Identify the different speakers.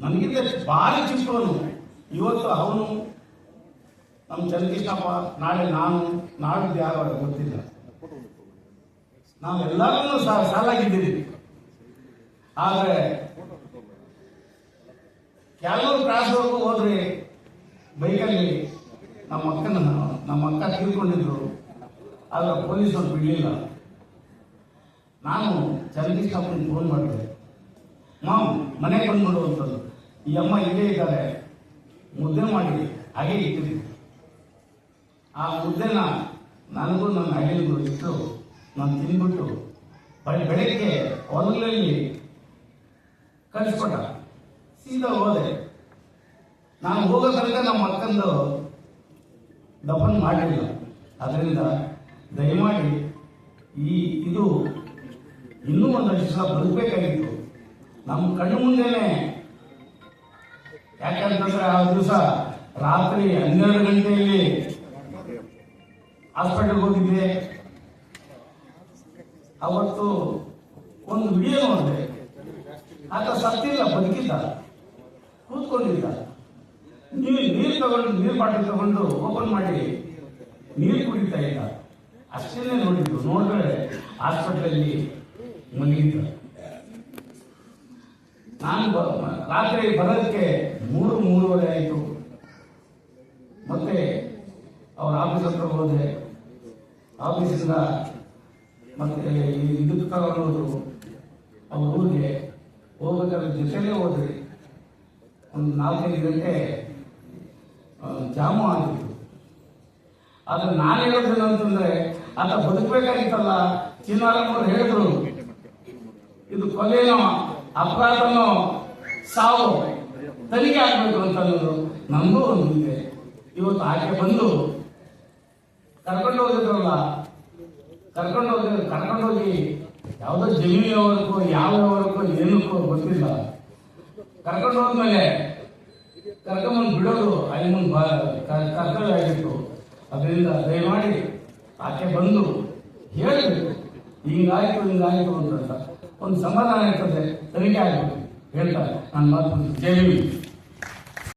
Speaker 1: ನನಗಿಂತ ಭಾರಿ ಚಿಕ್ಕವನು ಇವತ್ತು ಅವನು ನಮ್ಮ ಚಂದ್ರಕೃಷ್ಣಪ್ಪ ನಾಳೆ ನಾನು ನಾಡಿದ್ದು ಯಾರು ಗೊತ್ತಿಲ್ಲ. ನಾವೆಲ್ಲರೂ ಸಾಲಾಗಿದ್ದೀವಿ. ಆದರೆ ಕೆಲವರು ಕ್ರಾಸ್ವರೆಗೂ ಹೋದ್ರೆ ಬೈಕಲ್ಲಿ ನಮ್ಮ ಅಕ್ಕನ, ನಮ್ಮ ಅಕ್ಕ ತೀರ್ಕೊಂಡಿದ್ರು. ಆದ್ರೆ ಪೊಲೀಸರು ಬಿಡಲಿಲ್ಲ. ನಾನು ಚಂದ್ರಕೃಷ್ಣಪ್ಪನಿಗೆ ಫೋನ್ ಮಾಡಿದೆ. ಮಾಮ್ ಮನೆಗೆ ಬಂದು ನೋಡುವಂಥದ್ದು. ಈ ಅಮ್ಮ ಇಲ್ಲೇ ಇದ್ದಾರೆ. ಮುದ್ದೆ ಮಾಡಿ ಹಾಗೆ ಇಟ್ಟಿದ್ದೆ ಆ ಮುದ್ದೆನ ನನಗೂ ನನ್ನ ಹಳ್ಳಿಗೂ ಇಟ್ಟು ನಾನು ತಿಂದ್ಬಿಟ್ಟು ಬಳಿ, ಬೆಳಗ್ಗೆ ಹೊಲಗಳಲ್ಲಿ ಕಳಿಸ್ಕೊಟ್ಟ ಸೀದಾ ಹೋದೆ. ನಾನು ಹೋಗೋ ತನಕ ನಮ್ಮ ಅಕ್ಕಂದು ದಫನ್ ಮಾಡಲಿಲ್ಲ ಅದರಿಂದ ದಯಮಾಡಿ ಈ, ಇದು ಇನ್ನೂ ಒಂದಷ್ಟು ಸಲ ಬದುಕಬೇಕಾಗಿತ್ತು. ನಮ್ಮ ಕಣ್ಣು ಮುಂದೆನೆ ಯಾಕಂತಂದ್ರೆ ಆ ದಿವಸ ರಾತ್ರಿ ಹನ್ನೆರಡು ಗಂಟೆಯಲ್ಲಿ ಹಾಸ್ಪಿಟಲ್ ಹೋಗಿದ್ದೆ. ಅವತ್ತು ಒಂದು ವಿಡಿಯೋ ನೋಡಿದೆ. ಆತ ಸತ್ತಿಲ್ಲ ಬದುಕಿದ್ದ. ಕೂತ್ಕೊಂಡಿದ್ದ. ನೀರು ನೀರು ತಗೊಂಡು, ನೀರು ಬಾಟಲ್ ತಗೊಂಡು ಓಪನ್ ಮಾಡಿ ನೀರು ಕುಡಿತಾ ಇಲ್ಲ ಅಷ್ಟೇನೆ ನೋಡಿದ್ರು ನೋಡಿದ್ರೆ ಹಾಸ್ಪಿಟಲಲ್ಲಿ ಮಲಗಿದ್ದ ನಾನು ರಾತ್ರಿ ಬರೋದಕ್ಕೆ ಮೂರು, ಮೂರುವರೆ ಆಯಿತು. ಮತ್ತೆ ಅವ್ರ ಆಫೀಸ್ ಹತ್ರ ಹೋದೆ. ಆಫೀಸಿಂದ ಮತ್ತೆ ಇದಕ್ಕೆ ತಗೊಂಡೋದ್ರು ಅವ್ರ ಊರಿಗೆ ಹೋಗ್ಬೇಕಾದ್ರೆ ಜೊತೆಲೇ ಹೋದ್ರಿ ಒಂದು ನಾಲ್ಕೈದು ಗಂಟೆ ಜಾಮು ಆಗಿತ್ತು ಆದ್ರೆ ನಾನು ಹೇಳೋದೇನು ಅಂತಂದ್ರೆ ಆತ ಬದುಕಬೇಕಾಗಿತ್ತಲ್ಲ ಚಿನ್ನಾರಮ್ಮವ್ರು ಹೇಳಿದ್ರು. ಇದು ಕೊಲೆನೋ. ಅಪರಾಧನೋ ಸಾವು ತನಿಖೆ ಆಗಬೇಕು ಅಂತ ಅನ್ನೋದು ನಮಗೂ ಒಂದು ಇದೆ. ಇವತ್ತು ಆಕೆ ಬಂದು ಕರ್ಕೊಂಡು ಹೋಗಿದ್ರಲ್ಲ. ಕರ್ಕೊಂಡು ಹೋಗಿ ಕರ್ಕೊಂಡು ಹೋಗಿ. ಯಾವುದೋ ಜಮೀನು ವ್ಯವಹಾರಕ್ಕೋ ಯಾವ ವ್ಯವಹಾರಕ್ಕೋ ಏನಕ್ಕೋ ಗೊತ್ತಿಲ್ಲ. ಕರ್ಕೊಂಡು ಹೋದ್ಮೇಲೆ ಕರ್ಕೊಂಬಂದು ಬಿಡೋದು ಅಲ್ಲಿ ಮುಂದೆ ಕರ್ಕೊಂಡು ಆಗಿತ್ತು. ಅದರಿಂದ ದಯಮಾಡಿ ಆಕೆ ಬಂದು ಹೇಳಬೇಕು. ಹಿಂಗಾಯ್ತು ಹಿಂಗಾಯ್ತು ಅಂತ. ಒಂದು ಸಮಾಧಾನ ಇರ್ತದೆ. ತನಿಖೆ ಆಗಬೇಕು ಹೇಳ್ತಾರೆ ನನ್ನ ಮಾತು ಜೈ ಭೀಮ್.